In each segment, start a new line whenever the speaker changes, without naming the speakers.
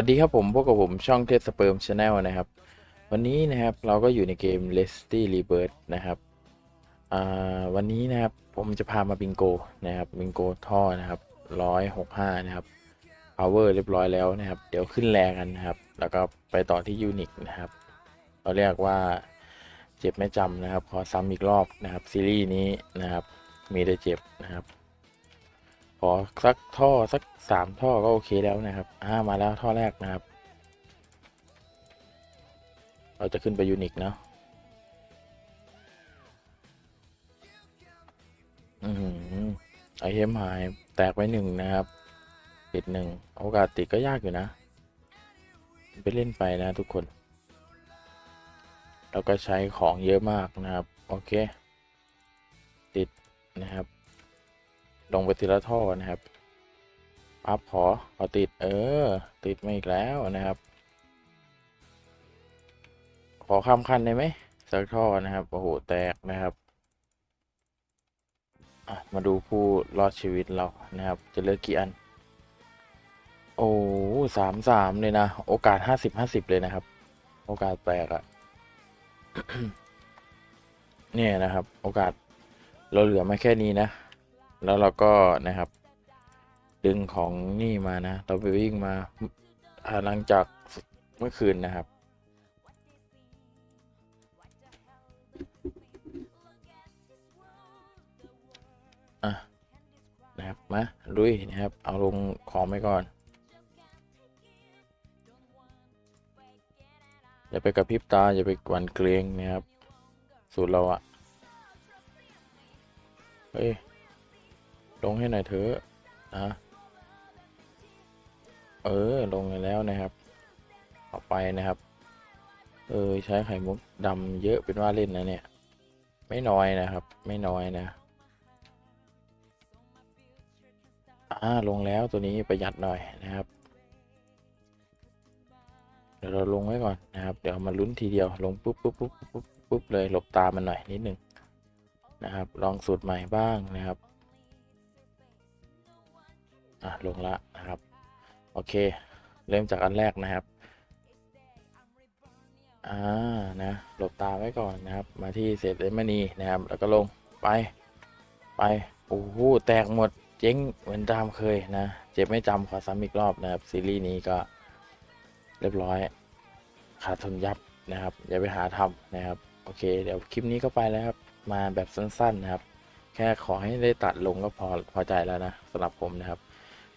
วัสดีครับผมพวกกับผมช่องเทสสเปิร์มชาแนลนะครับ วันนี้นะครับเราก็อยู่ในเกม l e s t y Rebirth นะครับวันนี้นะครับผมจะพามาบิงโกนะครับบิงโกท่อนะครับร้อยหกห้านะครับ power เรียบร้อยแล้วนะครับ เดี๋ยวขึ้นแรงกันนะครับ แล้วก็ไปต่อที่ยูนิคนะครับเราเรียกว่าเจ็บไม่จำนะครับขอซ้ำอีกรอบนะครับซีรีส์นี้นะครับมีได้เจ็บนะครับ ขอสักท่อสักสามท่อก็โอเคแล้วนะครับ อ่ามาแล้วท่อแรกนะครับ เราจะขึ้นไปยูนิคเนาะอืมไอเทมหายแตกไว้หนึ่งนะครับ ติดหนึ่งโอกาสติดก็ยากอยู่นะ ไปเล่นไปนะทุกคนแล้วก็ใช้ของเยอะมากนะครับ โอเค ติดนะครับ ลงไปทีละท่อนะครับปั๊บขอขอติดเออ ติดมาอีกแล้วนะครับ ขอข้ามขั้นได้ไหมสักท่อนะครับโอ้โหแตกนะครับมาดูผู้รอดชีวิตเรานะครับ จะเลือกกี่อัน โอ้สามสามเลยนะ โอกาสห้าสิบห้าสิบเลยนะครับ โอกาสแตกอะเนี่ยนะครับ โอกาสเราเหลือมาแค่นี้นะ แล้วเราก็นะครับ ดึงของนี่มานะ เราไปวิ่งมาหลังจากเมื่อคืนนะครับ อะ นะครับ มาลุยนะครับ เอาลงของไปก่อนอย่าไปกระพริบตา อย่าไปหวั่นเกรงนะครับ สูตรเราอะเฮ้ย ลงให้หน่อยเถอะนะเออ ลงไปแล้วนะครับ ต่อไปนะครับ เออ ใช้ไข่มุกดำเยอะเป็นว่าเล่นนะเนี่ย ไม่น้อยนะครับ ไม่น้อยนะ อ่า ลงแล้วตัวนี้ประหยัดหน่อยนะครับ เดี๋ยวเราลงไว้ก่อนนะครับ เดี๋ยวมาลุ้นทีเดียว ลงปุ๊บปุ๊บปุ๊บปุ๊บปุ๊บเลย หลบตามันหน่อยนิดหนึ่งนะครับ ลองสูตรใหม่บ้างนะครับ อะลงละนะครับ โอเค เริ่มจากอันแรกนะครับ อ่า นะ หลบตาไว้ก่อนนะครับ มาที่เศษเลมณีนะครับ แล้วก็ลงไป ไป โอ้โห แตกหมด เจ๊งเหมือนตามเคยนะ เจ็บไม่จำขอซ้ำอีกรอบนะครับ ซีรีส์นี้ก็เรียบร้อย ขาดทุนยับนะครับ อย่าไปหาทำนะครับ โอเค เดี๋ยวคลิปนี้ก็ไปแล้วครับ มาแบบสั้นๆนะครับ แค่ขอให้ได้ตัดลงก็พอพอใจแล้วนะสำหรับผมนะครับ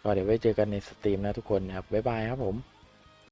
ก็เดี๋ยวไว้เจอกันในสตรีมนะทุกคนนะครับบ๊ายบายครับผม